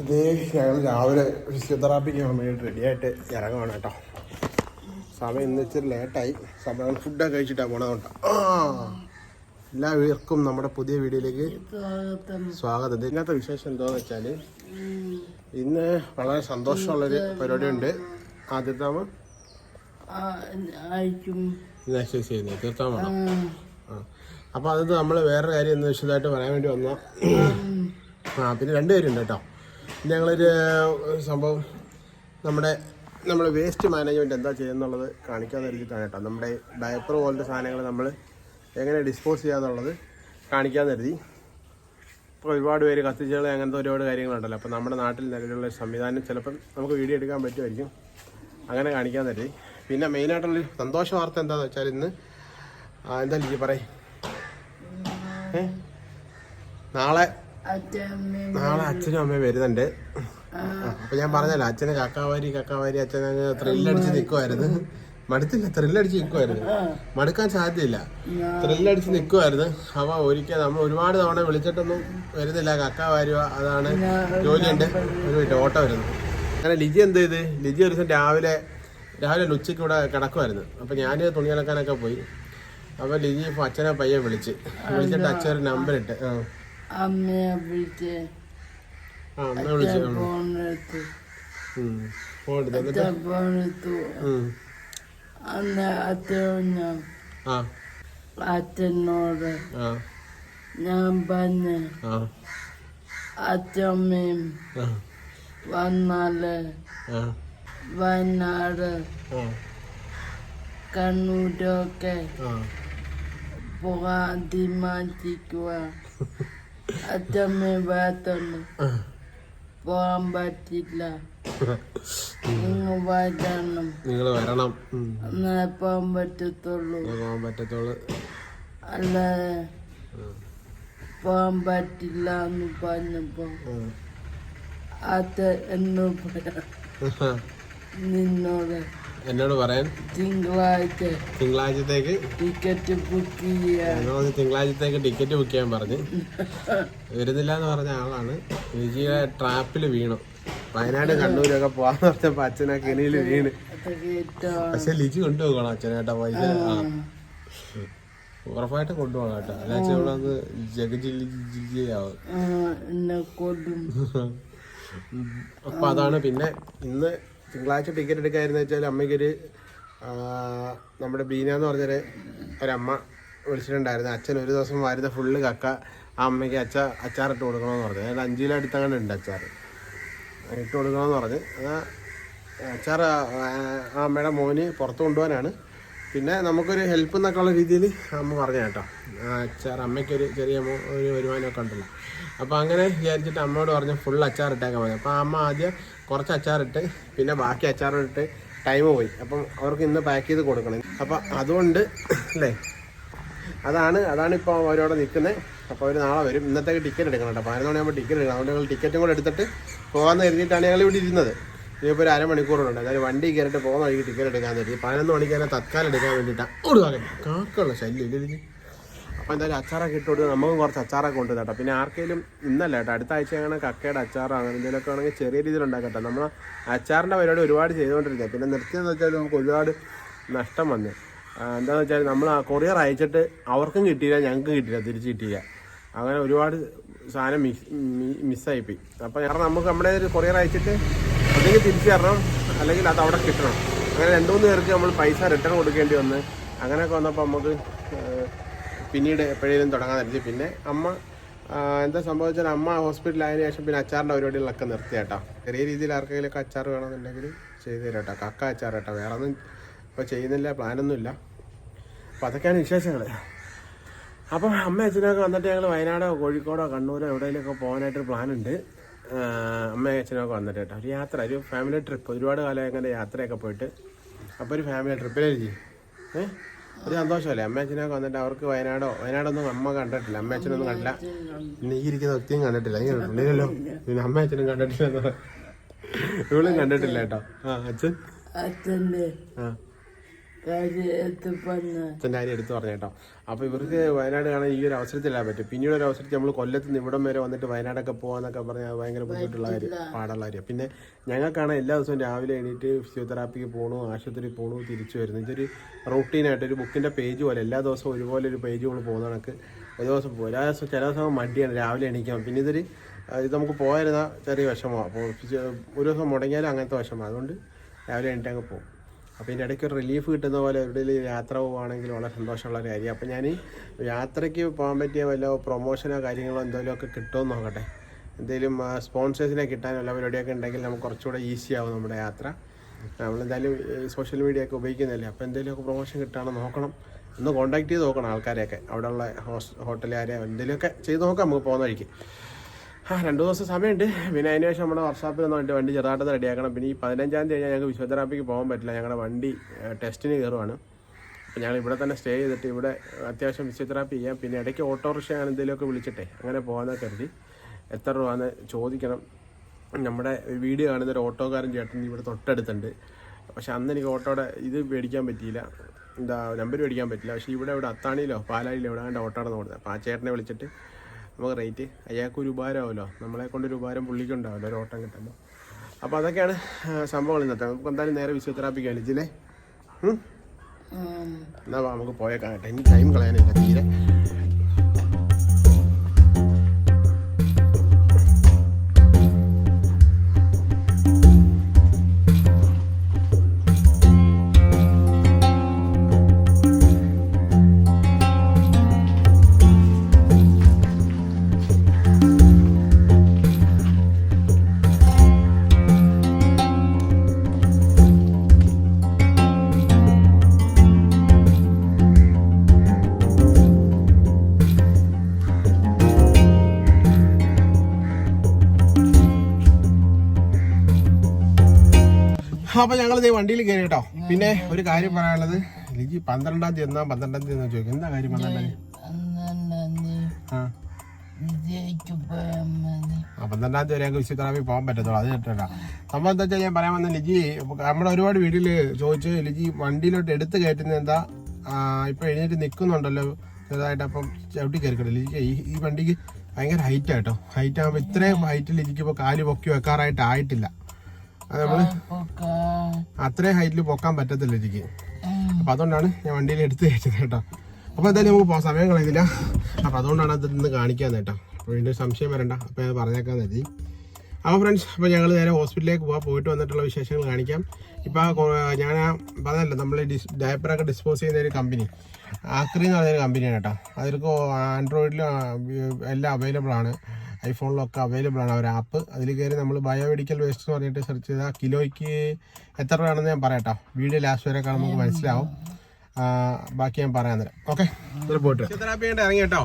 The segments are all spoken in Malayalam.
അതേ ഞങ്ങൾ രാവിലെ ഫിസിയോതെറാപ്പിക്ക് പോകാൻ വേണ്ടി റെഡിയായിട്ട് ഇറങ്ങുവാണ് കേട്ടോ. സമയം ഇന്ന് ഇച്ചിരി ലേറ്റായി സമയം ഫുഡൊക്കെ കഴിച്ചിട്ടാണ് പോണത് എല്ലാ വീർക്കും എല്ലാവർക്കും നമ്മുടെ പുതിയ വീഡിയോയിലേക്ക് സ്വാഗതം. ഇതിനകത്ത് വിശേഷം എന്താണെന്ന് വെച്ചാൽ ഇന്ന് വളരെ സന്തോഷമുള്ളൊരു പരിപാടിയുണ്ട്. ആദ്യത്താമ ചെയ്യുന്നത്. തീർത്ഥാമണം അപ്പോൾ അത് നമ്മൾ വേറെ കാര്യം എന്ന് വിശദമായിട്ട് പറയാൻ വേണ്ടി വന്ന ആ പിന്നെ രണ്ട് പേരുണ്ട് കേട്ടോ. ഞങ്ങളൊരു സംഭവം നമ്മുടെ നമ്മൾ വേസ്റ്റ് മാനേജ്മെന്റ് എന്താ ചെയ്യുന്നുള്ളത് കാണിക്കാൻ കരുതിയിട്ടാണ് കേട്ടോ. നമ്മുടെ ഡയപ്പർ പോലത്തെ സാധനങ്ങൾ നമ്മൾ എങ്ങനെ ഡിസ്പോസ് ചെയ്യാന്നുള്ളത് കാണിക്കാൻ കരുതി. ഇപ്പോൾ ഒരുപാട് പേര് കത്തിച്ചുകൾ അങ്ങനത്തെ ഒരുപാട് കാര്യങ്ങളുണ്ടല്ലോ. അപ്പോൾ നമ്മുടെ നാട്ടിൽ നിലവിലുള്ള സംവിധാനം ചിലപ്പം നമുക്ക് വീഡിയോ എടുക്കാൻ പറ്റുമായിരിക്കും. അങ്ങനെ കാണിക്കാൻ കരുതി. പിന്നെ മെയിനായിട്ടുള്ളൊരു സന്തോഷ വാർത്ത എന്താണെന്ന് വെച്ചാൽ ഇന്ന് എന്താ ലിജി പറയേ? നാളെ നാളെ അച്ഛനും അമ്മയും വരുന്നുണ്ട്. അപ്പൊ ഞാൻ പറഞ്ഞല്ലോ അച്ഛനെ കക്കാവാരി കക്കാവാരി അച്ഛൻ അങ്ങ് ത്രില്ലടിച്ച് നിൽക്കുമായിരുന്നു മടുത്തില്ല ത്രില്ലടിച്ച് നിൽക്കുമായിരുന്നു മടുക്കാൻ സാധ്യതയില്ല. ത്രില്ലടിച്ച് നിൽക്കുമായിരുന്നു അപ്പൊ ഒരിക്കൽ നമ്മൾ ഒരുപാട് തവണ വിളിച്ചിട്ടൊന്നും വരുന്നില്ല. കക്ക വാരുക അതാണ് ജോലിയുണ്ട്. ഒരു മിനിറ്റ് ഓട്ടോ വരുന്നു. അങ്ങനെ ലിജി എന്ത് ചെയ്ത്? ലിജി ഒരു ദിവസം രാവിലെ രാവിലെ ഉച്ചയ്ക്ക് ഇവിടെ കിടക്കുമായിരുന്നു അപ്പൊ ഞാൻ തുണി അലക്കാനൊക്കെ പോയി. അപ്പൊ ലിജി ഇപ്പൊ അച്ഛനെ പയ്യെ വിളിച്ച്. വിളിച്ചിട്ട് അച്ഛൻ ഒരു നമ്പർ ഇട്ട് ആ. അമ്മയെ വിളിച്ച്? ഫോണെടുത്തു ഫോണെടുത്തു. അന്ന് അച്ഛൻ ഞാൻ അച്ഛനോട് ഞാൻ പറഞ്ഞ് അച്ഛമ്മയും വന്നാൽ വയനാട് കണ്ണൂരൊക്കെ പോകാൻ തീരുമാനിച്ചിരിക്കുക അച്ഛമ്മ ഭാഗത്തുണ്ട് പോകാൻ പറ്റില്ല നിങ്ങൾ വരണം. നിങ്ങൾ വരണം. പോകാൻ പറ്റത്തുള്ളൂ. പോകാൻ പറ്റത്തുള്ളൂ. അല്ലാതെ പോകാൻ പറ്റില്ല എന്ന് പറഞ്ഞപ്പോ അത് എന്ന് പറയാ നിന്നോട്. എന്നോട് പറയാൻ? തിങ്കളാഴ്ച. തിങ്കളാഴ്ചത്തേക്ക്? ടിക്കറ്റ് ബുക്ക് ചെയ്യാൻ. തിങ്കളാഴ്ചത്തേക്ക് ടിക്കറ്റ് ബുക്ക് ചെയ്യാൻ പറഞ്ഞ്. വരുന്നില്ല എന്ന് പറഞ്ഞ ആളാണ്. വിജയ ട്രാപ്പിൽ വീണു. വയനാട് കണ്ണൂരൊക്കെ പോവാന്ന് പറഞ്ഞപ്പോ അച്ഛനാ കെണിയിൽ വീണ്. പക്ഷെ ലിജി കൊണ്ടുപോകണം അച്ഛനേട്ടാ പൈസ. ആ. ഉറപ്പായിട്ട് കൊണ്ടുപോകണം കേട്ടോ. അല്ലാച്ച ഇവിടെ വന്ന് ജഗജില്ലി ജില്ലയാവും അപ്പൊ അതാണ് പിന്നെ ഇന്ന് തിങ്കളാഴ്ച ടിക്കറ്റ് എടുക്കായിരുന്നു വെച്ചാൽ അമ്മയ്ക്കൊരു നമ്മുടെ ബീന എന്ന് പറഞ്ഞൊരു ഒരമ്മ വിളിച്ചിട്ടുണ്ടായിരുന്നു. അച്ഛൻ ഒരു ദിവസം വരുന്ന ഫുള്ള് കക്ക ആ അമ്മയ്ക്ക് അച്ഛ അച്ചാറിട്ട് കൊടുക്കണമെന്ന് പറഞ്ഞു. അതായത് അഞ്ച് കിലോ അടുത്തങ്ങനെ ഉണ്ട് അച്ചാർ ഇട്ട് കൊടുക്കണമെന്ന് പറഞ്ഞ്. ആ അച്ചാർ ആ അമ്മയുടെ മോന് പുറത്ത് കൊണ്ടുപോകാനാണ്. പിന്നെ നമുക്കൊരു ഹെൽപ്പ് എന്നൊക്കെ ഉള്ള രീതിയിൽ അമ്മ പറഞ്ഞു കേട്ടോ. അച്ചാർ അമ്മയ്ക്കൊരു ചെറിയ ഒരു വരുമാനമൊക്കെ ഉണ്ടല്ലോ. അപ്പോൾ അങ്ങനെ വിചാരിച്ചിട്ട് അമ്മയോട് പറഞ്ഞു ഫുൾ അച്ചാർ ഇട്ടേക്കാൻ പറഞ്ഞു. അപ്പോൾ അമ്മ ആദ്യം കുറച്ച് അച്ചാറിട്ട് പിന്നെ ബാക്കി അച്ചാറിട്ട് ടൈം പോയി. അപ്പം അവർക്ക് ഇന്ന് പാക്ക് ചെയ്ത് കൊടുക്കണം. അപ്പം അതുകൊണ്ട് അല്ലേ? അതാണ് അതാണ് ഇപ്പോൾ അവരവിടെ നിൽക്കുന്നത് അപ്പോൾ അവർ നാളെ വരും. ഇന്നത്തേക്ക് ടിക്കറ്റ് എടുക്കണം കേട്ടോ. പതിനൊന്ന് മണിയാകുമ്പോൾ ടിക്കറ്റ് എടുക്കണം. അതുകൊണ്ട് ഞങ്ങൾ ടിക്കറ്റും കൂടെ എടുത്തിട്ട് പോകാമെന്ന് കരുതിയിട്ടാണ് ഞങ്ങൾ ഇവിടെ ഇരുന്നത്. ഇനിയിപ്പോൾ ഒരു അരമണിക്കൂറുണ്ട് അതായത് വണ്ടി കയറിയിട്ട് പോകുന്ന വഴിക്ക് ടിക്കറ്റ് എടുക്കാൻ കരുതി. പതിനൊന്ന് മണിക്ക് തന്നെ തത്കാലം എടുക്കാൻ വേണ്ടിയിട്ടാണ് ഓടുവാകെ കാക്കുള്ള ശല്യം ഇല്ല ഇതിന്? അപ്പോൾ എന്തായാലും അച്ചാറൊക്കെ ഇട്ട് കൊടുത്ത് നമുക്കും കുറച്ച് അച്ചാറൊക്കെ ഉണ്ട് കേട്ടോ പിന്നെ ആർക്കെങ്കിലും ഇന്നല്ല കേട്ടോ അടുത്ത ആഴ്ച അങ്ങനെ കക്കയുടെ അച്ചാറോ അങ്ങനെ എന്തെങ്കിലുമൊക്കെ ആണെങ്കിൽ ചെറിയ രീതിയിൽ ഉണ്ടാക്കട്ടെ നമ്മൾ അച്ചാറിന്റെ പരിപാടി ഒരുപാട് ചെയ്തുകൊണ്ടിരുന്നത് പിന്നെ നിർത്തിയെന്ന് വെച്ചാൽ നമുക്ക് ഒരുപാട് നഷ്ടം വന്നു. എന്താണെന്ന് വെച്ചാൽ നമ്മൾ ആ കൊറിയർ അയച്ചിട്ട് അവർക്കും കിട്ടിയില്ല ഞങ്ങൾക്കും കിട്ടിയില്ല തിരിച്ച് കിട്ടിയില്ല. അങ്ങനെ ഒരുപാട് സാധനം മിസ് മിസ്സായിപ്പോയി. അപ്പോൾ കാരണം നമുക്ക് നമ്മുടെ ഒരു കൊറിയർ അയച്ചിട്ട് ഒന്നെങ്കിൽ തിരിച്ചു തരണം അല്ലെങ്കിൽ അത് അവിടെ കിട്ടണം. അങ്ങനെ രണ്ട് മൂന്ന് പേർക്ക് നമ്മൾ പൈസ റിട്ടേൺ കൊടുക്കേണ്ടി വന്ന് അങ്ങനെയൊക്കെ വന്നപ്പോൾ നമുക്ക് പിന്നീട് എപ്പോഴേലും തുടങ്ങാൻ നിർത്തി പിന്നെ അമ്മ എന്താ സംഭവിച്ചാൽ അമ്മ ഹോസ്പിറ്റലായതിനു ശേഷം പിന്നെ അച്ചാറിന്റെ പരിപാടികളൊക്കെ നിർത്തി കേട്ടോ. ചെറിയ രീതിയിൽ ആർക്കെങ്കിലുമൊക്കെ അച്ചാർ വേണമെന്നുണ്ടെങ്കിൽ ചെയ്തു തരാം കേട്ടോ. കക്ക അച്ചാർ കേട്ടോ. വേറെ ഒന്നും ഇപ്പോൾ ചെയ്യുന്നില്ല പ്ലാനൊന്നുമില്ല. അപ്പോൾ അതൊക്കെയാണ് വിശേഷങ്ങൾ അപ്പം അമ്മ അച്ഛനൊക്കെ വന്നിട്ട് ഞങ്ങൾ വയനാടോ കോഴിക്കോടോ കണ്ണൂരോ എവിടെയെങ്കിലുമൊക്കെ പോകാനായിട്ടൊരു പ്ലാനുണ്ട്. അമ്മ അച്ഛനൊക്കെ വന്നിട്ട് കേട്ടോ. ഒരു യാത്ര ഒരു ഫാമിലി ട്രിപ്പ് ഒരുപാട് കാലം അങ്ങനെ യാത്രയൊക്കെ പോയിട്ട്. അപ്പോൾ ഒരു ഫാമിലി ട്രിപ്പിലേ ജി ഏ? ഒരു സന്തോഷമല്ലേ? അമ്മച്ചനൊക്കെ വന്നിട്ട് അവർക്ക് വയനാടോ വയനാടൊന്നും അമ്മ കണ്ടിട്ടില്ല. അമ്മച്ചനൊന്നും കണ്ടില്ല. നീ ഇരിക്കുന്ന വ്യക്തിയും കണ്ടിട്ടില്ല. നീ കണ്ടിട്ടില്ലല്ലോ പിന്നെ അമ്മച്ചനും കണ്ടിട്ടില്ല ഇവളും കണ്ടിട്ടില്ല കേട്ടോ. ആ അച്ഛൻ? അച്ഛന്റെ ആ. അച്ഛന്റെ കാര്യം എടുത്തു പറഞ്ഞു കേട്ടോ. അപ്പോൾ ഇവർക്ക് വയനാട് കാണാൻ ഈ ഒരു അവസരത്തിലാ പറ്റും. പിന്നീട് ഒരു അവസരത്തിൽ നമ്മൾ കൊല്ലത്ത് നിന്ന് ഇവിടം വരെ വന്നിട്ട് വയനാടൊക്കെ പോകാന്നൊക്കെ പറഞ്ഞാൽ ഭയങ്കര ബുദ്ധിമുട്ടുള്ള കാര്യം പാടുള്ള കാര്യം. പിന്നെ ഞങ്ങൾക്കാണ് എല്ലാ ദിവസവും രാവിലെ എണീറ്റ് ഫിസിയോതെറാപ്പിക്ക് പോകണു ആശുപത്രി പോകണു തിരിച്ചു വരുന്നു. ഇതൊരു റൂട്ടീനായിട്ട് ഒരു ബുക്കിന്റെ പേജ് പോലെ എല്ലാ ദിവസവും ഒരുപോലെ ഒരു പേജ് കൊണ്ട് പോകുന്ന കണക്ക് ഒരു ദിവസം പോകും എല്ലാ ദിവസവും ചില ദിവസം മടിയാണ് രാവിലെ എണീക്കാം പിന്നെ ഇതൊരു ഇത് നമുക്ക് പോയിരുന്ന ചെറിയ വിഷമമാണ് അപ്പോൾ ഒരു ദിവസം മുടങ്ങിയാലും അങ്ങനത്തെ വിഷമമാണ് അതുകൊണ്ട് രാവിലെ എണീറ്റ് അങ്ങ് പോകും. അപ്പോൾ ഇതിന്റെ ഇടയ്ക്ക് ഒരു റിലീഫ് കിട്ടുന്ന പോലെ എവിടെയെങ്കിലും യാത്ര പോവുകയാണെങ്കിൽ വളരെ സന്തോഷമുള്ള ഒരു കാര്യം. അപ്പോൾ ഞാൻ യാത്രയ്ക്ക് പോകാൻ പറ്റിയ വല്ല പ്രൊമോഷനോ കാര്യങ്ങളോ എന്തെങ്കിലും ഒക്കെ കിട്ടുമെന്ന് നോക്കട്ടെ. എന്തെങ്കിലും സ്പോൺസേഴ്സിനെ കിട്ടാനുള്ള പരിപാടിയൊക്കെ ഉണ്ടെങ്കിൽ നമുക്ക് കുറച്ചുകൂടെ ഈസി ആവും നമ്മുടെ യാത്ര. നമ്മളെന്തായാലും സോഷ്യൽ മീഡിയ ഒക്കെ ഉപയോഗിക്കുന്നില്ലേ അപ്പോൾ എന്തെങ്കിലുമൊക്കെ പ്രൊമോഷൻ കിട്ടാനോ നോക്കണം. ഒന്ന് കോൺടാക്ട് ചെയ്ത് നോക്കണം ആൾക്കാരെയൊക്കെ. അവിടെയുള്ള ഹോസ് ഹോട്ടലുകാരെ എന്തെങ്കിലുമൊക്കെ ചെയ്ത് നോക്കാം നമുക്ക് പോകുന്ന വഴിക്ക്. ആ രണ്ട് ദിവസം സമയമുണ്ട്. പിന്നെ അതിന് ശേഷം നമ്മുടെ വർഷാപ്പിൽ നിന്ന് വേണ്ടി വണ്ടി ചെറുതായിട്ട് റെഡിയാക്കണം പിന്നെ ഈ പതിനഞ്ചാം തീയതി കഴിഞ്ഞാൽ ഞങ്ങൾക്ക് ഫിസിയോതെറാപ്പിക്ക് പോകാൻ പറ്റില്ല. ഞങ്ങളുടെ വണ്ടി ടെസ്റ്റിന് കയറുവാണ്. അപ്പോൾ ഞങ്ങൾ ഇവിടെ തന്നെ സ്റ്റേ ചെയ്തിട്ട് ഇവിടെ അത്യാവശ്യം ഫിസിയോതെറാപ്പി ചെയ്യാം. പിന്നെ ഇടയ്ക്ക് ഓട്ടോറിക്ഷ അങ്ങനെ എന്തെങ്കിലുമൊക്കെ വിളിച്ചിട്ടെ അങ്ങനെ പോകാമെന്ന് കരുതി. എത്ര രൂപ എന്ന് ചോദിക്കണം. നമ്മുടെ വീഡിയോ കാണുന്ന ഒരു ഓട്ടോക്കാരൻ ചേട്ടൻ ഇവിടെ തൊട്ടടുത്തുണ്ട്. പക്ഷെ അന്ന് എനിക്ക് ഓട്ടോയുടെ ഇത് മേടിക്കാൻ പറ്റിയില്ല. എന്താ നമ്പർ മേടിക്കാൻ പറ്റില്ല പക്ഷേ ഇവിടെ ഇവിടെ അത്താണിയിലോ പാലായിലോ ഇവിടെ കണ്ട ഓട്ടോടെ നോക്കുന്നത് അപ്പോൾ ആ ചേട്ടനെ വിളിച്ചിട്ട് നമുക്ക് റേറ്റ് അയാൾക്ക് ഒരു ഉപകാരമാവുമല്ലോ നമ്മളെ കൊണ്ടൊരു ഉപകാരം പുള്ളിക്ക് ഉണ്ടാവുമല്ലോ ഒരു ഓട്ടം കിട്ടുമ്പോൾ അപ്പോൾ അതൊക്കെയാണ് സംഭവങ്ങൾ ഇന്നത്തെ. നമുക്ക് എന്തായാലും നേരെ ഫിസിയോതെറാപ്പിക്ക് കളിച്ചില്ലേ എന്നാ വാ, നമുക്ക് പോയേക്കാം. കേട്ടോ ഇനി ടൈം കളയാനില്ല തീരെ. അപ്പൊ ഞങ്ങൾ ഇതേ വണ്ടിയിൽ കയറി കേട്ടോ. പിന്നെ ഒരു കാര്യം പറയാനുള്ളത്. എനിക്ക് പന്ത്രണ്ടാം തീയതി എന്നാ പന്ത്രണ്ടാം തീയതി എന്നാ ചോദിക്കും എന്താ കാര്യം പന്ത്രണ്ടാം തീയതി ആ. പന്ത്രണ്ടാം വരെ ഞങ്ങൾക്ക് ഫിസിയോതെറാപ്പി പോകാൻ പറ്റത്തുള്ളൂ. അത് കേട്ടോ സംഭവം എന്താ വെച്ചാൽ ഞാൻ പറയാൻ വന്ന ലിജി നമ്മുടെ ഒരുപാട് വീട്ടിൽ ചോദിച്ചു ലിജി വണ്ടിയിലോട്ട് എടുത്ത് കയറ്റുന്നത് എന്താ? ഇപ്പൊ എഴുന്നേറ്റ് നിൽക്കുന്നുണ്ടല്ലോ ചെറുതായിട്ട് അപ്പം ചവിട്ടി കയറിക്കട്ടെ. ലിജിക്ക് ഈ ഈ വണ്ടിക്ക് ഭയങ്കര ഹൈറ്റ് ആട്ടോ ഹൈറ്റ് ആകുമ്പോൾ ഇത്രയും ഹൈറ്റിൽ ലിജിക്ക് ഇപ്പോൾ കാൽ പൊക്കി വെക്കാറായിട്ട് ആയിട്ടില്ല. അത് നമ്മൾ അത്രയും ഹൈറ്റിൽ പൊക്കാൻ പറ്റത്തില്ല എനിക്ക്. അപ്പൊ അതുകൊണ്ടാണ് ഞാൻ വണ്ടിയിൽ എടുത്ത് കയറ്റുന്നത് കേട്ടോ. അപ്പൊ എന്തായാലും നമുക്ക് പോകാം സമയം കളയുന്നില്ല. അപ്പൊ അതുകൊണ്ടാണ് അത് ഇന്ന് കാണിക്കാൻ കേട്ടോ. അപ്പോൾ ഇതിന്റെ സംശയം വരണ്ട. അപ്പൊ ഞാൻ പറഞ്ഞേക്കാൻ കരുതി. അപ്പോൾ ഫ്രണ്ട്സ് അപ്പോൾ ഞങ്ങൾ നേരെ ഹോസ്പിറ്റലിലേക്ക് പോവാ. പോയിട്ട് വന്നിട്ടുള്ള വിശേഷങ്ങൾ കാണിക്കാം. ഇപ്പോൾ ഞാൻ പറഞ്ഞല്ലോ നമ്മൾ ഡിസ് ഡയപ്പറൊക്കെ ഡിസ്പോസ് ചെയ്യുന്ന ഒരു കമ്പനി ആക്രി എന്ന് പറയുന്ന കമ്പനിയാണ് കേട്ടോ. അതിലേക്ക് ആൻഡ്രോയിഡിലും എല്ലാം അവൈലബിൾ ആണ്. ഐഫോണിലൊക്കെ അവൈലബിൾ ആണ്. ഒരു ആപ്പ് അതിൽ കയറി നമ്മൾ ബയോമെഡിക്കൽ വേസ്റ്റ് എന്ന് പറഞ്ഞിട്ട് സെർച്ച് ചെയ്താൽ കിലോയ്ക്ക് എത്ര രൂപയാണെന്ന് ഞാൻ പറയാം കേട്ടോ വീഡിയോ ലാസ്റ്റ് വരെ കാണുമ്പോൾ നമുക്ക് മനസ്സിലാവും. ബാക്കി ഞാൻ പറയാൻ തരാം. ഓക്കെ പോയിട്ട് ഫിസിയോതെറാപ്പി ആയിട്ട് ഇറങ്ങി കേട്ടോ.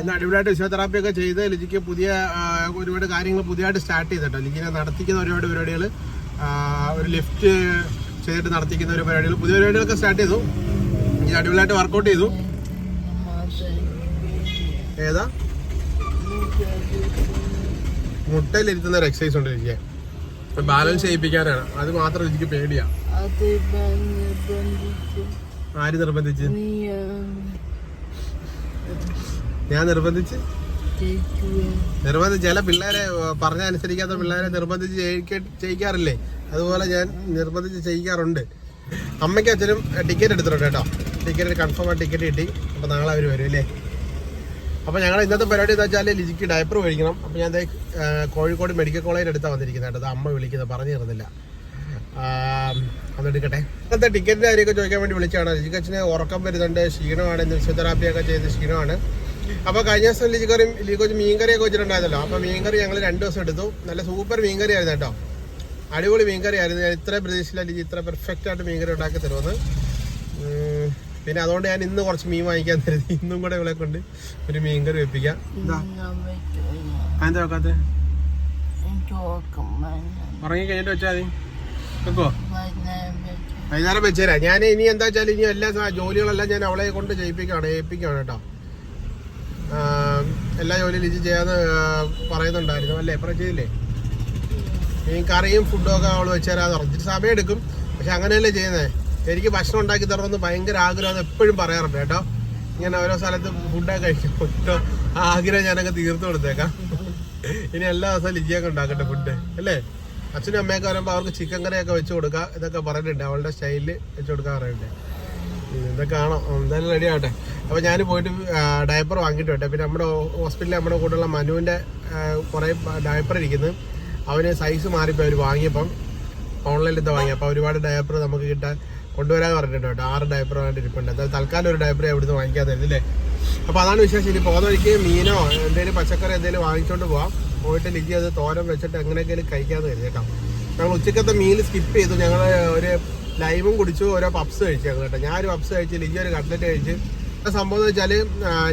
ഇന്ന് അടിപൊളിയായിട്ട് ഫിസിയോതെറാപ്പി ഒക്കെ ചെയ്ത് ലിജിക്ക് പുതിയ ഒരുപാട് കാര്യങ്ങൾ പുതിയതായിട്ട് സ്റ്റാർട്ട് ചെയ്തിട്ടോ. ലിജിനെ നടത്തിക്കുന്ന ഒരുപാട് പരിപാടികൾ ഒരു ലിഫ്റ്റ് ചെയ്തിട്ട് നടത്തിക്കുന്ന ഒരു പരിപാടികൾ പുതിയ പരിപാടികളൊക്കെ സ്റ്റാർട്ട് ചെയ്തു. ഇത് അടിപൊളിയായിട്ട് വർക്കൗട്ട് ചെയ്തു. ഏതാ? മുട്ടയിലിരുത്തുന്ന ഒരു എക്സസൈസ് ഉണ്ട് ബാലൻസ് ചെയ്യിപ്പിക്കാനാണ്. അത് മാത്രം എനിക്ക് പേടിയാ. ആര് നിർബന്ധിച്ച്? ഞാൻ നിർബന്ധിച്ച്? നിർബന്ധിച്ച്. ചില പിള്ളേരെ പറഞ്ഞനുസരിക്കാത്ത പറഞ്ഞ അനുസരിക്കാത്ത പിള്ളേരെ നിർബന്ധിച്ച് ചെയ്യിക്കാറില്ലേ അതുപോലെ ഞാൻ നിർബന്ധിച്ച് ചെയ്യിക്കാറുണ്ട് അമ്മയ്ക്കും അച്ഛനും ടിക്കറ്റ് എടുത്തിട്ടുണ്ട് കേട്ടോ. ടിക്കറ്റ് കൺഫേം ആയി ടിക്കറ്റ് കിട്ടി. അപ്പോൾ നാളെ അവർ വരും അല്ലേ? അപ്പോൾ ഞങ്ങൾ ഇന്നത്തെ പരിപാടി എന്താ വെച്ചാൽ ലിജിക്ക് ഡയപ്പർ മേടിക്കണം. അപ്പോൾ ഞാൻ കോഴിക്കോട് മെഡിക്കൽ കോളേജിൽ എടുത്താണ് വന്നിരിക്കുന്നത് കേട്ടോ. അമ്മ വിളിക്കുന്നത് പറഞ്ഞു തരുന്നില്ല. അതെടുക്കട്ടെ ഇന്നത്തെ ടിക്കറ്റിന്റെ കാര്യമൊക്കെ ചോദിക്കാൻ വേണ്ടി വിളിച്ചാണ് ലിജിക്ക് അച്ഛന് ഉറക്കം വരുന്നുണ്ട് ക്ഷീണമാണ്. ഫിസിയോതെറാപ്പി ഒക്കെ ചെയ്ത് ക്ഷീണമാണ്. അപ്പോൾ കഴിഞ്ഞ ദിവസം ലിജിക്കറി ലിജി മീൻകറിയൊക്കെ വെച്ചിട്ടുണ്ടായിരുന്നല്ലോ. അപ്പോൾ മീൻകറി ഞങ്ങൾ രണ്ട് ദിവസം എടുത്തു. നല്ല സൂപ്പർ മീൻകറി ആയിരുന്നു കേട്ടോ. അടിപൊളി മീൻകറി ആയിരുന്നു. ഞാൻ ഇത്ര പ്രതീക്ഷയില്ല ലിജി ഇത്ര പെർഫെക്റ്റ് ആയിട്ട് മീൻകറി ഉണ്ടാക്കി തരുമെന്ന്. പിന്നെ അതുകൊണ്ട് ഞാൻ ഇന്ന് കുറച്ച് മീൻ വാങ്ങിക്കാൻ തരുന്നത് ഇന്നും കൂടെ ഇവിടെ കൊണ്ട് ഒരു മീൻ കറി വെപ്പിക്കാം. കഴിഞ്ഞിട്ട് വെച്ചാൽ മതി. വൈകുന്നേരം വെച്ചുതരാം ഞാൻ ഇനി എന്താ വെച്ചാൽ ഇനി എല്ലാ ജോലികളെല്ലാം ഞാൻ അവളെ കൊണ്ട് ചെയ്യിപ്പിക്കുകയാണ് ഏൽപ്പിക്കുകയാണ് കേട്ടോ. എല്ലാ ജോലിയും ലിജി ചെയ്യാന്ന് പറയുന്നുണ്ടായിരുന്നു. അല്ലേ? എപ്പറ ചെയ്തില്ലേ? മീൻ കറിയും ഫുഡും ഒക്കെ അവൾ വെച്ചുതരാന്ന് പറഞ്ഞു. സമയം എടുക്കും. പക്ഷെ അങ്ങനെയല്ലേ ചെയ്യുന്നത് എനിക്ക് ഭക്ഷണം ഉണ്ടാക്കി തരണമെന്ന് ഭയങ്കര ആഗ്രഹം എപ്പോഴും പറയാറുണ്ട് കേട്ടോ ഇങ്ങനെ ഓരോ സ്ഥലത്ത് ഫുഡൊക്കെ കഴിക്കുമ്പോൾ ആ ആഗ്രഹം ഞാനൊക്കെ തീർത്തു കൊടുത്തേക്കാം. ഇനി എല്ലാ ദിവസവും ലിജിയൊക്കെ ഉണ്ടാക്കട്ടെ ഫുഡ് അല്ലേ? അച്ഛനും അമ്മയൊക്കെ വരുമ്പോൾ അവർക്ക് ചിക്കൻ കറിയൊക്കെ വെച്ച് കൊടുക്കുക ഇതൊക്കെ പറഞ്ഞിട്ടുണ്ട്. അവളുടെ സ്റ്റൈലിൽ വെച്ച് കൊടുക്കാൻ പറയുന്നുണ്ട്. ഇതൊക്കെ ആണോ എന്തായാലും റെഡി ആവട്ടെ. അപ്പോൾ ഞാൻ പോയിട്ട് ഡയപ്പർ വാങ്ങിയിട്ട് വട്ടെ പിന്നെ നമ്മുടെ ഹോസ്പിറ്റലിൽ നമ്മുടെ കൂടെയുള്ള മനുവിന്റെ കുറേ ഡയപ്പർ ഇരിക്കുന്നു. അവന് സൈസ് മാറിപ്പോൾ അവർ വാങ്ങിയപ്പം ഓൺലൈനിൽ ഇത് വാങ്ങി അപ്പോൾ ഒരുപാട് ഡയപ്പർ നമുക്ക് കിട്ടാൻ കൊണ്ടുവരാൻ പറഞ്ഞിട്ടുണ്ട് കേട്ടോ. ആറ് ഡയപ്പർ വേണ്ടി ഇരിപ്പുണ്ട്. അതായത് തൽക്കാലം ഒരു ഡയപ്പർ ഇവിടുന്ന് വാങ്ങിക്കാൻ തരുന്നില്ലേ അപ്പോൾ അതാണ് വിശേഷം. ഇനി പോകുന്ന വഴിക്ക് മീനോ എന്തെങ്കിലും പച്ചക്കറി എന്തെങ്കിലും വാങ്ങിച്ചുകൊണ്ട് പോവാം. പോയിട്ട് ലിജി അത് തോരൻ വെച്ചിട്ട് എങ്ങനെയൊക്കെയും കഴിക്കാമെന്ന് കരുതി കേട്ടോ. ഞങ്ങൾ ഉച്ചക്കത്തെ മീൽ സ്കിപ്പ് ചെയ്തു. ഞങ്ങൾ ഒരു ലൈമും കുടിച്ചു. ഓരോ പപ്സ് കഴിച്ചു ഞങ്ങൾ കേട്ടോ. ഞാനൊരു പപ്സ് കഴിച്ച് ലിജി ഒരു കട്ട്ലറ്റ് കഴിച്ച്. സംഭവം എന്ന് വെച്ചാൽ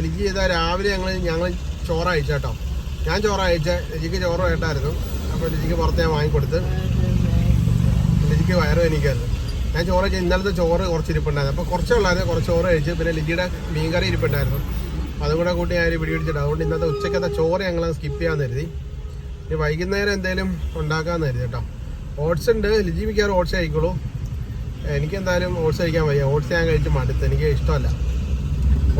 ലിജി ചെയ്ത രാവിലെ ഞങ്ങൾ ഞങ്ങൾ ചോറ് അയച്ചു കേട്ടോ. ഞാൻ ചോറ് അയച്ച. ലിജിക്ക് ചോറ് വേണ്ടായിരുന്നു. അപ്പോൾ ലിജിക്ക് പുറത്ത് ഞാൻ വാങ്ങിക്കൊടുത്ത്. ലിജിക്ക് വയറ് എനിക്കായിരുന്നു ഞാൻ ചോറ് കഴിച്ച ഇന്നലത്തെ ചോറ് കുറച്ച് ഇരിപ്പുണ്ടായിരുന്നു. അപ്പോൾ കുറച്ചേ ഉള്ളായിരുന്നു. കുറച്ച് ചോറ് കഴിച്ച് പിന്നെ ലിജിയുടെ മീൻകറി ഇരിപ്പുണ്ടായിരുന്നു. അതും കൂടെ കൂട്ടി ഞാൻ പിടി പിടിച്ചിട്ട് അതുകൊണ്ട് ഇന്നത്തെ ഉച്ചക്കത്തെ ചോറ് ഞങ്ങൾ സ്കിപ്പ് ചെയ്യാൻ കരുതി. ഇനി വൈകുന്നേരം എന്തെങ്കിലും ഉണ്ടാക്കാമെന്ന് കരുതി കേട്ടോ. ഓട്സ് ഉണ്ട്. ലിജി മിക്കവാറും ഓട്സ് കഴിക്കുള്ളൂ. എനിക്ക് എന്തായാലും ഓട്സ് കഴിക്കാൻ വയ്യ. ഓട്സ് ഞാൻ കഴിച്ച് മടുത്ത്. എനിക്ക് ഇഷ്ടമല്ല.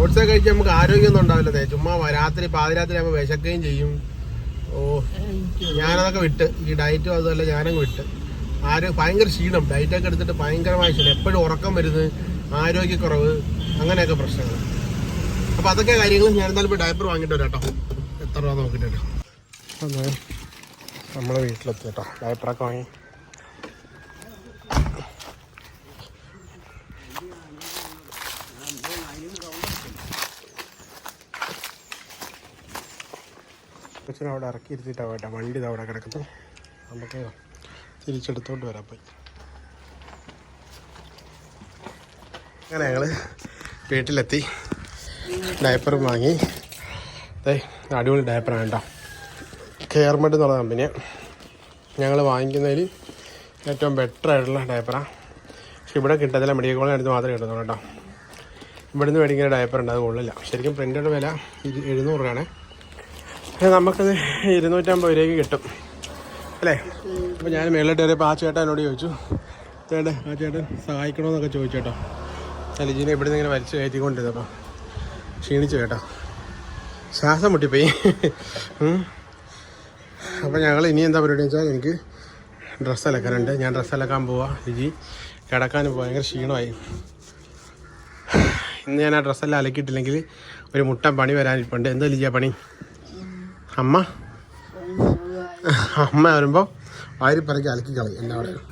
ഓട്സ് കഴിച്ച് നമുക്ക് ആരോഗ്യമൊന്നും ഉണ്ടാവില്ലേ. ചുമ്മാ രാത്രി പാതിരാത്രി ആകുമ്പോൾ വിശക്കുകയും ചെയ്യും. ഓ ഞാനതൊക്കെ വിട്ട്. ഈ ഡയറ്റും അതുമല്ല ഞാനങ്ങ് വിട്ട്. ആരോ ഭയങ്കര ക്ഷീണം. ഡയറ്റൊക്കെ എടുത്തിട്ട് ഭയങ്കരമായ ക്ഷീണം. എപ്പോഴും ഉറക്കം വരുന്നത് ആരോഗ്യക്കുറവ് അങ്ങനെയൊക്കെ പ്രശ്നങ്ങൾ. അപ്പോൾ അതൊക്കെ കാര്യങ്ങൾ ഞാൻ എന്തായാലും ഇപ്പോൾ ഡയപ്പർ വാങ്ങിയിട്ട് വരാം കേട്ടോ എത്ര രൂപ നോക്കിയിട്ട് വരാം. നമ്മളെ വീട്ടിലെത്തി കേട്ടോ. ഡയപ്പറൊക്കെ വാങ്ങി. അവിടെ ഇറക്കി ഇരുത്തിയിട്ടാണ് കേട്ടോ വണ്ടി അവിടെ കിടക്കുന്നു നമുക്ക് തിരിച്ചെടുത്തോണ്ട് വരാൻ പോയി അങ്ങനെ ഞങ്ങൾ വീട്ടിലെത്തി. ഡയപ്പറും വാങ്ങി. അടിപൊളി ഡയപ്പറാണ് കേട്ടോ. കെയർമെഡ് എന്നുള്ള കമ്പനിയാണ് ഞങ്ങൾ വാങ്ങിക്കുന്നതിൽ ഏറ്റവും ബെറ്റർ ആയിട്ടുള്ള ഡയപ്പറാണ് പക്ഷെ ഇവിടെ കിട്ടത്തില്ല മെഡിക്കൽ കോളേജ് അടുത്ത് മാത്രമേ കിട്ടുന്നുള്ളൂ കേട്ടോ. ഇവിടുന്ന് മേടിക്കുന്ന ഡയപ്പർ ഉണ്ട് അത് കൊള്ളില്ല. ശരിക്കും പ്രിന്റഡ് വില എഴുന്നൂറ് രൂപയാണ്. പക്ഷേ നമുക്കത് ഇരുന്നൂറ്റമ്പത് രൂപയ്ക്ക് കിട്ടും. അല്ലേ? അപ്പോൾ ഞാൻ മേളിലോട്ട് കയറിയപ്പോൾ ആ ചേട്ടനോട് ചോദിച്ചു ചേട്ടൻ ആ ചേട്ടൻ സഹായിക്കണമെന്നൊക്കെ ചോദിച്ചു കേട്ടോ അലിജീനെ ഇവിടെ നിന്ന് ഇങ്ങനെ വലിച്ചു കയറ്റിക്കൊണ്ടിരുന്നപ്പോൾ ക്ഷീണിച്ചു കേട്ടോ. ശ്വാസം മുട്ടിപ്പോയി. അപ്പോൾ ഞങ്ങൾ ഇനി എന്താ പരിപാടി വെച്ചാൽ എനിക്ക് ഡ്രസ്സ് അലക്കാനുണ്ട്. ഞാൻ ഡ്രസ്സ് അലക്കാൻ പോവാ ലിജി. പോവാ. ഭയങ്കര ക്ഷീണമായി. ഇന്ന് ഞാൻ ആ ഡ്രസ്സെല്ലാം അലക്കിയിട്ടില്ലെങ്കിൽ ഒരു മുട്ടൻ പണി വരാനിരിപ്പുണ്ട്. എന്താ ലിജിയ പണി? അമ്മ? അമ്മ വരുമ്പോൾ വാരി പറക്കി അലക്കി കളയും എല്ലാവരും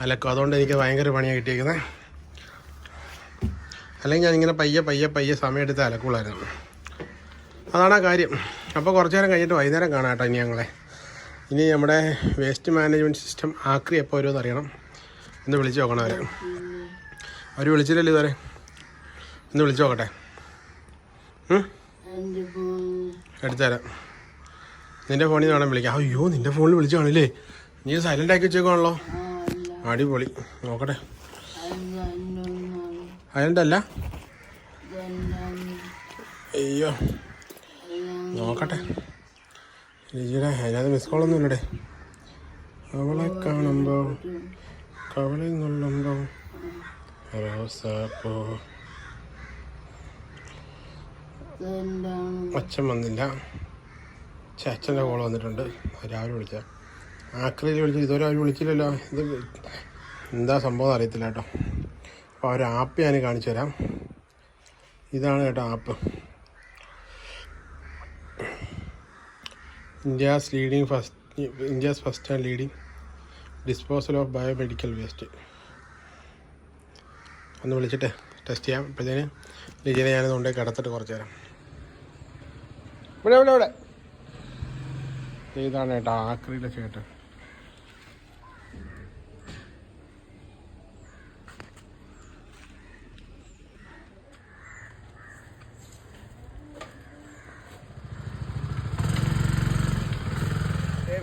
അലക്കും. അതുകൊണ്ട് എനിക്ക് ഭയങ്കര പണിയാണ് കിട്ടിയിരിക്കുന്നത് അല്ലെങ്കിൽ ഞാനിങ്ങനെ പയ്യെ പയ്യെ പയ്യെ സമയമെടുത്ത് അലക്കുള്ളായിരുന്നു. അതാണ് ആ കാര്യം. അപ്പോൾ കുറച്ച് നേരം കഴിഞ്ഞിട്ട് വൈകുന്നേരം കാണാം കേട്ടോ ഇനി ഞങ്ങളെ. ഇനി നമ്മുടെ വേസ്റ്റ് മാനേജ്മെന്റ് സിസ്റ്റം ആക്രി എപ്പോൾ വരുമെന്ന് അറിയണം. എന്ന് വിളിച്ച് നോക്കണം അവരെ. അവർ വിളിച്ചില്ലല്ലോ ഇതുവരെ. ഒന്ന് വിളിച്ച് നോക്കട്ടെ? എടുത്തുതരാം. നിന്റെ ഫോണിൽ നിന്ന് വേണം വിളിക്കാം അയ്യോ നിന്റെ ഫോണിൽ വിളിച്ചു കാണില്ലേ നീ സൈലന്റ് ആക്കി വെച്ചേക്കാണല്ലോ അടിപൊളി. നോക്കട്ടെ. സൈലന്റ് അല്ല. അയ്യോ. നോക്കട്ടെ. ലിജിയുടെ അതിനകത്ത് മിസ് കോളൊന്നും ഇല്ലടേ. അവളെ കാണുമ്പോൾ കവളെ നുള്ളുമ്പോൾ റോസാപ്പോ അച്ഛൻ വന്നില്ല. അച്ഛന്റെ കോൾ വന്നിട്ടുണ്ട്. രാവിലെ വിളിച്ച. ആക്രിയിൽ വിളിച്ചു ഇതുവരെ അവർ വിളിച്ചില്ലല്ലോ. ഇത് എന്താ സംഭവം അറിയത്തില്ല കേട്ടോ. അപ്പോൾ ഒരു ആപ്പ് ഞാൻ കാണിച്ചു തരാം. ഇതാണ് കേട്ടോ app. India's leading first India's first and leading disposal of biomedical waste. ഒന്ന് വിളിച്ചിട്ട് ടെസ്റ്റ് ചെയ്യാം. അപ്പോഴത്തേന് ലിജിനെ ഞാനത് കൊണ്ടുപോയി കിടത്തിട്ട് കുറച്ച് തരാം. ഇവിടെ ഇവിടെ ഇവിടെ. ഇതാണ് കേട്ടോ ആക്രിയിലെ ചേട്ടൻ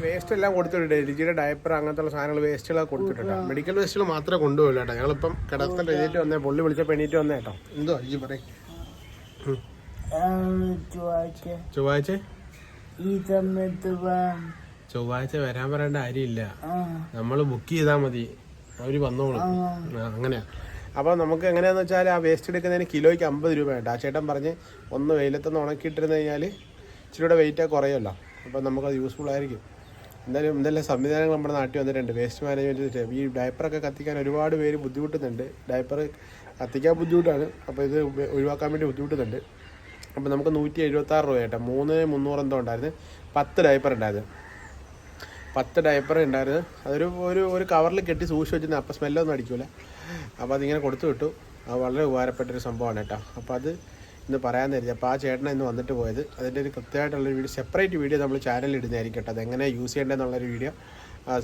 വേസ്റ്റ് എല്ലാം കൊടുത്തിട്ടുണ്ട്. ലിജിയുടെ ഡയപ്പർ അങ്ങനത്തെ സാധനങ്ങൾ വേസ്റ്റുകളൊക്കെ കൊടുത്തിട്ടുണ്ട് മെഡിക്കൽ വേസ്റ്റുകൾ മാത്രമേ കൊണ്ടുപോയില്ല കേട്ടോ. ഞങ്ങളിപ്പം കിടത്തൽ എഴുതിയിട്ട് വന്നേ പുള്ളി വിളിച്ചപ്പോൾ എണീറ്റ് വന്നേ കേട്ടോ. എന്തോ ലിജി പറയും. ചൊവ്വാഴ്ച. ചൊവ്വാഴ്ച? ഈ സമയത്ത് ചൊവ്വാഴ്ച വരാൻ പറയേണ്ട കാര്യമില്ല. നമ്മൾ നമ്മൾ ബുക്ക് ചെയ്താ മതി. അവർ വന്നോളും. അങ്ങനെയാ. അപ്പോൾ നമുക്ക് എങ്ങനെയാന്ന് വെച്ചാൽ ആ വേസ്റ്റ് എടുക്കുന്നതിന് കിലോയ്ക്ക് അമ്പത് രൂപ ഉണ്ട് ആ ചേട്ടൻ പറഞ്ഞ് ഒന്ന് വെയിലത്തൊന്ന് ഉണക്കിയിട്ടിരുന്ന് കഴിഞ്ഞാൽ ഇച്ചിരിയുടെ വെയിറ്റ് കുറയുമല്ലോ. അപ്പോൾ അത് യൂസ്ഫുൾ ആയിരിക്കും. എന്തായാലും എന്തെല്ലാം സംവിധാനങ്ങൾ നമ്മുടെ നാട്ടിൽ വന്നിട്ടുണ്ട്. വേസ്റ്റ് മാനേജ്മെന്റ് ഈ ഡയപ്പറൊക്കെ കത്തിക്കാൻ ഒരുപാട് പേര് ബുദ്ധിമുട്ടുന്നുണ്ട്. ഡയപ്പർ കത്തിക്കാൻ ബുദ്ധിമുട്ടാണ്. അപ്പോൾ ഇത് ഒഴിവാക്കാൻ വേണ്ടി ബുദ്ധിമുട്ടുന്നുണ്ട്. അപ്പോൾ നമുക്ക് നൂറ്റി എഴുപത്താറ് രൂപ കേട്ടോ മൂന്ന് മുന്നൂറ് എന്തോ ഉണ്ടായിരുന്നു. പത്ത് ഡയപ്പർ ഉണ്ടായിരുന്നു. പത്ത് ഡയപ്പർ ഉണ്ടായിരുന്നു. അതൊരു ഒരു ഒരു കവറിൽ കെട്ടി സൂക്ഷിച്ച് വെച്ചിരുന്നു. അപ്പോൾ സ്മെല്ലൊന്നും അടിക്കില്ല അപ്പോൾ അതിങ്ങനെ കൊടുത്തു വിട്ടു. അത് വളരെ ഉപകാരപ്പെട്ടൊരു സംഭവമാണ് കേട്ടോ അപ്പോൾ അത് ഇന്ന് പറയാൻ തരുന്നത് അപ്പോൾ ആ ചേട്ടനാണ് ഇന്ന് വന്നിട്ട് പോയത്. അതിന്റെ ഒരു കൃത്യമായിട്ടുള്ളൊരു വീഡിയോ സെപ്പറേറ്റ് വീഡിയോ നമ്മൾ ചാനലിൽ ഇടുന്നതായിരിക്കും കേട്ടോ. അതെങ്ങനെ യൂസ് ചെയ്യേണ്ടതെന്നുള്ളൊരു വീഡിയോ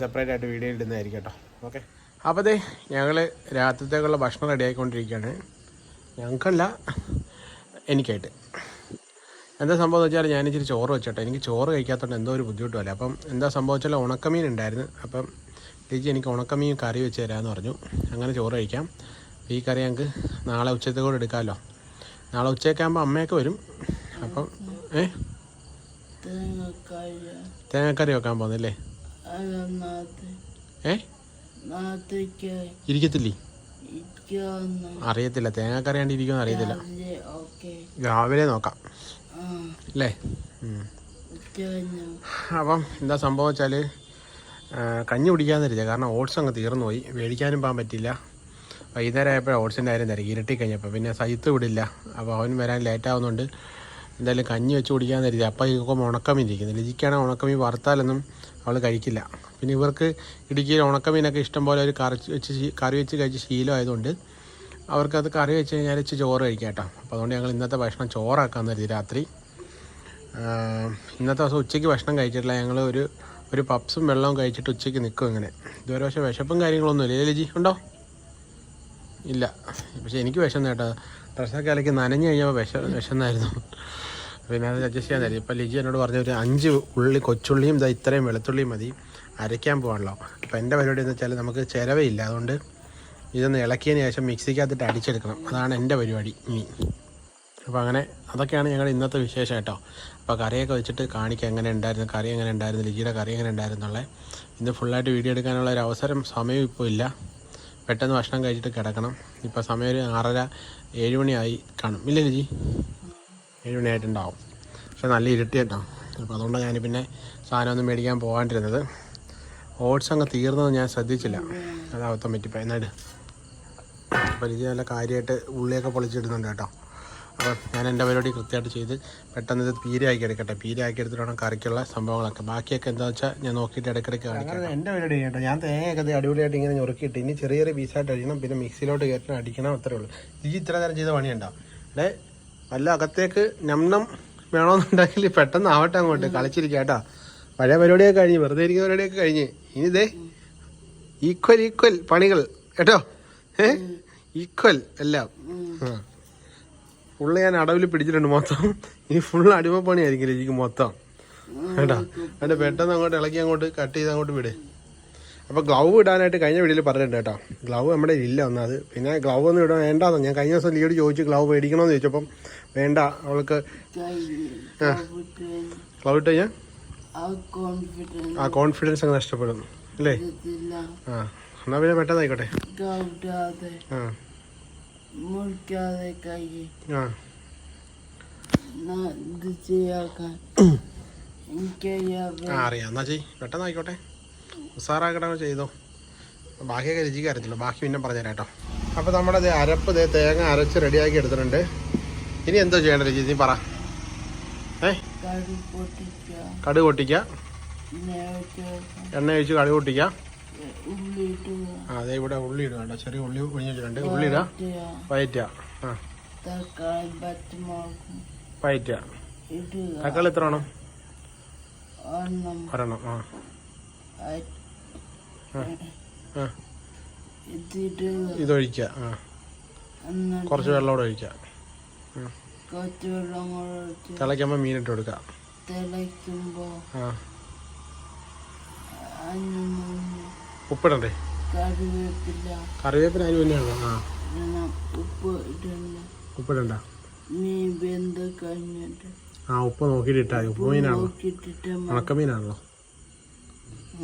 സെപ്പറേറ്റ് ആയിട്ട് വീഡിയോ ഇടുന്നതായിരിക്കും കേട്ടോ. ഓക്കെ അപ്പോൾ അതെ ഞങ്ങൾ രാത്രിത്തേക്കുള്ള ഭക്ഷണം റെഡി ആയിക്കൊണ്ടിരിക്കുകയാണ്. ഞങ്ങൾക്കല്ല എനിക്കായിട്ട്. എന്താ സംഭവം എന്ന് വെച്ചാൽ ഞാൻ ഇച്ചിരി ചോറ് വെച്ചോട്ടെ. എനിക്ക് ചോറ് കഴിക്കാത്തതുകൊണ്ട് എന്തോ ഒരു ബുദ്ധിമുട്ടുമല്ല. അപ്പം എന്താ സംഭവം വെച്ചാൽ ഉണക്കമീൻ ഉണ്ടായിരുന്നു. അപ്പം ചേച്ചി എനിക്ക് ഉണക്കമീൻ കറി വെച്ച് തരാമെന്ന് പറഞ്ഞു. അങ്ങനെ ചോറ് കഴിക്കാം. ഈ കറി ഞങ്ങൾക്ക് നാളെ ഉച്ചത്തെ കൂടെ എടുക്കാമല്ലോ നാളെ ഉച്ചയൊക്കെ ആകുമ്പോൾ അമ്മയൊക്കെ വരും. അപ്പം ഏ? തേങ്ങക്കറി വെക്കാൻ പോകുന്നില്ലേ ഏ? ഇരിക്കത്തില്ലേ? അറിയത്തില്ല. തേങ്ങക്കറി ആണ്ട് ഇരിക്കുമെന്ന് അറിയത്തില്ല. രാവിലെ നോക്കാം. അല്ലേ അപ്പം എന്താ സംഭവം വെച്ചാൽ കഞ്ഞി കുടിക്കാന്നിരിക്കുക കാരണം ഓട്സ് അങ്ങ് തീർന്നു പോയി മേടിക്കാനും പോകാൻ പറ്റില്ല. വൈകുന്നേരം ആയപ്പോഴാണ് ഓട്സിന്റെ കാര്യം തിരക്കി. ഇരട്ടി കഴിഞ്ഞപ്പോൾ പിന്നെ സൈത്ത് വിടില്ല. അപ്പോൾ അവൻ വരാൻ ലേറ്റ് എന്തായാലും കഞ്ഞി വെച്ച് കുടിക്കാന്നിരിക്കുക അപ്പം ഇപ്പം ഉണക്കമീൻ ഇരിക്കുന്നു ലിജിക്കാണെങ്കിൽ ഉണക്കമീൻ വറുത്താലൊന്നും അവൾ കഴിക്കില്ല. പിന്നെ ഇവർക്ക് ഇടുക്കിയിൽ ഉണക്കമീനൊക്കെ ഇഷ്ടം പോലെ ഒരു കറി വെച്ച് കറി വെച്ച് കഴിച്ച് ശീലമായതുകൊണ്ട് അവർക്കത് കറി വെച്ച് കഴിഞ്ഞാൽ ഇച്ചിരി ചോറ് കഴിക്കാം അപ്പോൾ അതുകൊണ്ട് ഞങ്ങൾ ഇന്നത്തെ ഭക്ഷണം ചോറാക്കാമെന്ന് കരുതി രാത്രി. ഇന്നത്തെ ദിവസം ഉച്ചയ്ക്ക് ഭക്ഷണം കഴിച്ചിട്ടില്ല. ഞങ്ങൾ ഒരു ഒരു പപ്സും വെള്ളവും കഴിച്ചിട്ട് ഉച്ചയ്ക്ക് നിൽക്കും ഇങ്ങനെ. ഇതുവരെ പക്ഷേ വിശപ്പും കാര്യങ്ങളൊന്നും ഇല്ല. ലിജി? ഉണ്ടോ? ഇല്ല. പക്ഷേ എനിക്ക് വിശന്നു കേട്ടോ. ഡ്രസ്സൊക്കെ അലക്കി നനഞ്ഞു കഴിഞ്ഞപ്പോൾ വിശ വിശന്നായിരുന്നു. പിന്നെ അത് അഡ്ജസ്റ്റ് ചെയ്യാൻ തരും ഇപ്പം ലിജി എന്നോട് പറഞ്ഞ ഒരു അഞ്ച് ഉള്ളി കൊച്ചുള്ളിയും ഇതാ ഇത്രയും വെളുത്തുള്ളിയും മതി. അരയ്ക്കാൻ പോകാണല്ലോ അപ്പോൾ എന്റെ പരിപാടി എന്ന് വെച്ചാൽ നമുക്ക് ചിലവയില്ല അതുകൊണ്ട് ഇതൊന്ന് ഇളക്കിയതിന് ശേഷം മിക്സിക്കകത്തിട്ട് അടിച്ചെടുക്കണം. അതാണ് എന്റെ പരിപാടി ഇനി. അപ്പോൾ അങ്ങനെ അതൊക്കെയാണ് ഞങ്ങൾ ഇന്നത്തെ വിശേഷം കേട്ടോ. അപ്പോൾ കറിയൊക്കെ വെച്ചിട്ട് കാണിക്കുക എങ്ങനെ ഉണ്ടായിരുന്നു കറി എങ്ങനെ ഉണ്ടായിരുന്നു ലിജിയുടെ കറി എങ്ങനെ ഉണ്ടായിരുന്നു എന്നുള്ളത് ഇന്ന് ഫുള്ളായിട്ട് വീഡിയോ എടുക്കാനുള്ള ഒരു അവസരം സമയം ഇപ്പോൾ ഇല്ല. പെട്ടെന്ന് ഭക്ഷണം കഴിച്ചിട്ട് കിടക്കണം. ഇപ്പോൾ സമയം ഒരു ആറര ഏഴ് മണിയായി കാണും. ഇല്ല ലിജി? ഏഴ് മണിയായിട്ടുണ്ടാവും. പക്ഷെ നല്ല ഇരുട്ടി കേട്ടോ. അപ്പോൾ അതുകൊണ്ട് ഞാൻ പിന്നെ സാധനമൊന്നും മേടിക്കാൻ പോകാണ്ടിരുന്നത്. ഓട്സ് അങ്ങ് തീർന്നത് ഞാൻ ശ്രദ്ധിച്ചില്ല. അതാവത്തം പറ്റിപ്പോയി. എന്നായിട്ട് നല്ല കാര്യമായിട്ട് ഉള്ളിയൊക്കെ പൊളിച്ചിടുന്നുണ്ട് കേട്ടോ. അപ്പോൾ ഞാൻ എന്റെ പരിപാടി കൃത്യമായിട്ട് ചെയ്ത് പെട്ടെന്ന് ഇത് പീരയാക്കി എടുക്കട്ടെ. പീരയാക്കി എടുത്തിട്ടാണ് കറിക്കുള്ള സംഭവങ്ങളൊക്കെ. ബാക്കിയൊക്കെ എന്താ വെച്ചാൽ ഞാൻ നോക്കിയിട്ട് ഇടയ്ക്കിടയ്ക്ക് കാണിക്കാം എന്റെ പരിപാടി കേട്ടോ. ഞാൻ തേങ്ങയൊക്കെ അടിപൊളിയായിട്ട് ഇങ്ങനെ ഞുറുക്കിയിട്ട് ഇനി ചെറിയ ചെറിയ പീസായിട്ട് അടിക്കണം പിന്നെ മിക്സിയിലോട്ട് കയറ്റണം അടിക്കണം അത്രേ ഉള്ളൂ. ഈ ഇത്ര നേരം ചെയ്ത പണിയുണ്ടോ? അല്ലേ? വല്ല അകത്തേക്ക് നംനം വേണമെന്നുണ്ടെങ്കിൽ പെട്ടെന്ന് ആവട്ടെ അങ്ങോട്ട്. കളിച്ചിരിക്കാം കേട്ടോ. പഴയ പരിപാടിയൊക്കെ കഴിഞ്ഞ് വെറുതെ ഇരിക്കുന്ന പരിപാടിയൊക്കെ കഴിഞ്ഞ്. ഇനി ഇതേ ഈക്വൽ ഈക്വൽ പണികൾ. കേട്ടോ? ഏ? ഈക്വൽ എല്ലാം. ഫുള്ള് ഞാൻ അടവിൽ പിടിച്ചിട്ടുണ്ട് മൊത്തം. ഇനി ഫുള്ള് അടിമപ്പണിയായിരിക്കും രജിക്ക് മൊത്തം. കേട്ടോ അതിന്റെ പെട്ടെന്ന് അങ്ങോട്ട് ഇളക്കി അങ്ങോട്ട് കട്ട് ചെയ്ത് അങ്ങോട്ട് വിട്. അപ്പോൾ ഗ്ലൗ ഇടാനായിട്ട് കഴിഞ്ഞ വീഡിയോയിൽ പറഞ്ഞിട്ടുണ്ട് കേട്ടോ. ഗ്ലൗ നമ്മുടെ ഇല്ല ഒന്നത് പിന്നെ ഗ്ലൗ ഒന്നും ഇടാൻ വേണ്ടാന്ന്. ഞാൻ കഴിഞ്ഞ ദിവസം ലീഡ് ചോദിച്ചു ഗ്ലൗ മേടിക്കണമെന്ന് ചോദിച്ചപ്പം വേണ്ട അവൾക്ക് ഗ്ലൗ ഇട്ട് കഴിഞ്ഞാൽ ആ കോൺഫിഡൻസ് അങ്ങ് നഷ്ടപ്പെടുന്നു. അല്ലേ? ആ. എന്നാൽ പിന്നെ പെട്ടെന്ന് ആയിക്കോട്ടെ ആ. മുറിക്കാതെ കൈ ഇത് ചെയ്യാക്കാൻ എനിക്കറിയാം അറിയാം. എന്നാ ചെയ് പെട്ടെന്ന് ആയിക്കോട്ടെ. ഉസാറാക്കട്ടെ ചെയ്തോ. ബാക്കിയൊക്കെ രുചിക്ക് അറിയത്തില്ല ബാക്കി പിന്നെ പറഞ്ഞുതരാം കേട്ടോ. അപ്പോൾ നമ്മുടെ ഇത് അരപ്പ് ദേ തേങ്ങ അരച്ച് റെഡിയാക്കി എടുത്തിട്ടുണ്ട്. ഇനി എന്തോ ചെയ്യേണ്ട രുചി? നീ പറ. ഏ? കടുക് പൊട്ടിക്കുക എണ്ണ ഒഴിച്ച് കടുക് പൊട്ടിക്കുക അതെ ഇവിടെ ഉള്ളി ഇടുക കേട്ടോ. ചെറിയ ഉള്ളി ഒഴിഞ്ഞ് വെച്ചിട്ടുണ്ട്. ഉള്ളി ഇടാ വയറ്റ ആ. ഇടുക. തക്കാളി എത്ര വേണം? ഒരെണ്ണം. ആ. ഇതൊഴിക്ക ആ. കുറച്ച് വെള്ളം കൂടെ ഒഴിക്ക തിളയ്ക്കുമ്പോൾ മീനിട്ട് ആ. അതിന് മുന്നേ ഉപ്പിടണ്ടേ? കറിവേപ്പില. കറിവേപ്പിന് അതിന് മുന്നെയാണോ ആ. ഉപ്പ് ഇടണം ഉപ്പിടണ്ട. മീൻ വെന്ത് കഴിഞ്ഞിട്ട്. ആ ഉപ്പ് നോക്കിയിട്ട് ഇട്ടാൽ മതി. ഉപ്പ് മീനാണല്ലോ ഉണക്കമീനാണല്ലോ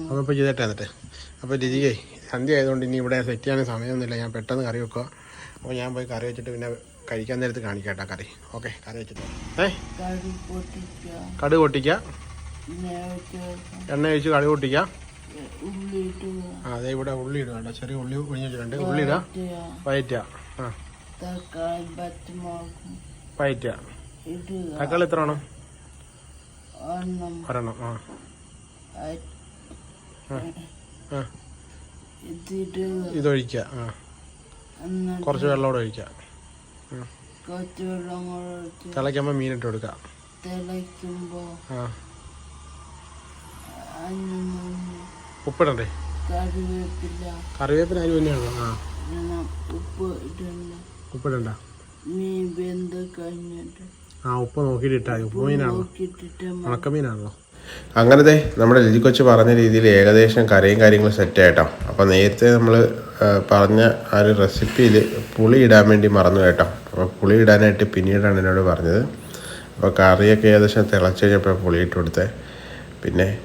അപ്പോൾ ഇപ്പോൾ ചെയ്തിട്ട് എന്നിട്ട്. അപ്പോൾ രുചികേ സന്ധ്യ ആയതുകൊണ്ട് ഇനി ഇവിടെ സെറ്റ് ചെയ്യാൻ സമയമൊന്നുമില്ല. ഞാൻ പെട്ടെന്ന് കറി വെക്കുക. അപ്പോൾ ഞാൻ പോയി കറി വെച്ചിട്ട് പിന്നെ കഴിക്കാൻ നേരത്ത് കാണിക്കാട്ടോ കറി. ഓക്കെ കറി വെച്ചിട്ട്. ഏ? കടുക് പൊട്ടിക്കുക. എണ്ണ ഒഴിച്ച് കടുക് പൊട്ടിക്കുക. ആ അതെ ഇവിടെ ഉള്ളി ഇടുക കേട്ടോ. ചെറിയ ഉള്ളി ഒഴിഞ്ഞ് വെച്ചിട്ടുണ്ട്. ഉള്ളി ഇടാ വയറ്റ ആ. ഇടുക. തക്കാളി എത്ര വേണം? ഒരെണ്ണം. ആ. ഇതൊഴിക്ക ആ. കുറച്ച് വെള്ളം കൂടെ ഒഴിക്ക തിളയ്ക്കുമ്പോൾ മീനിട്ട് കൊടുക്കുക. തിളയ്ക്കുമ്പോൾ ആ. ഉപ്പിടണ്ടേ? കറിവേപ്പില. കറിവേപ്പിന് അതിന് തന്നെയാണോ ആ. ഉപ്പ് ഇടണ്ട. ഉപ്പിടണ്ട. മീൻ വെന്ത് കഴിഞ്ഞിട്ട്. ആ ഉപ്പ് നോക്കിയിട്ട് ഇട്ടാൽ ഉപ്പ് മീനാണോ ഉണക്കമീനാണല്ലോ. അങ്ങനത്തെ നമ്മുടെ ലിജിക്കൊച്ച് പറഞ്ഞ രീതിയിൽ ഏകദേശം കറിയും കാര്യങ്ങളും സെറ്റ് ആയിട്ടോ. അപ്പോൾ നേരത്തെ നമ്മൾ പറഞ്ഞ ആ ഒരു റെസിപ്പിയിൽ പുളി ഇടാൻ വേണ്ടി മറന്നു കേട്ടോ. അപ്പോൾ പുളി ഇടാനായിട്ട് പിന്നീടാണ് എന്നോട് പറഞ്ഞത്. അപ്പോൾ കറിയൊക്കെ ഏകദേശം തിളച്ച് കഴിഞ്ഞപ്പോൾ പുളി ഇട്ട് കൊടുത്തേ. പിന്നെ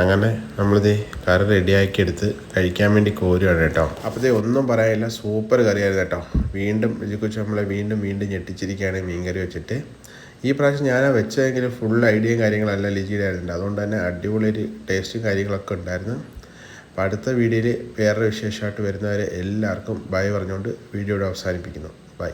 അങ്ങനെ നമ്മളിത് കറി റെഡിയാക്കി എടുത്ത് കഴിക്കാൻ വേണ്ടി കോരുകയാണ് കേട്ടോ. അപ്പോഴത്തെ ഒന്നും പറയാനില്ല സൂപ്പർ കറിയായിരുന്നു കേട്ടോ. വീണ്ടും ഇതിനെക്കുറിച്ച് നമ്മളെ വീണ്ടും വീണ്ടും ഞെട്ടിച്ചിരിക്കുകയാണ് മീൻകറി വെച്ചിട്ട്. ഈ പ്രാവശ്യം ഞാൻ വെച്ചതെങ്കിലും ഫുൾ ഐഡിയയും കാര്യങ്ങളല്ല ലിജിയുടെ ആയിരുന്നു അതുകൊണ്ട് തന്നെ അടിപൊളി ഒരു ടേസ്റ്റും കാര്യങ്ങളൊക്കെ ഉണ്ടായിരുന്നു. അപ്പോൾ അടുത്ത വീഡിയോയിൽ വേറൊരു വിശേഷമായിട്ട് വരുന്നവരെ എല്ലാവർക്കും ബൈ പറഞ്ഞുകൊണ്ട് വീഡിയോയുടെ അവസാനിപ്പിക്കുന്നു. ബൈ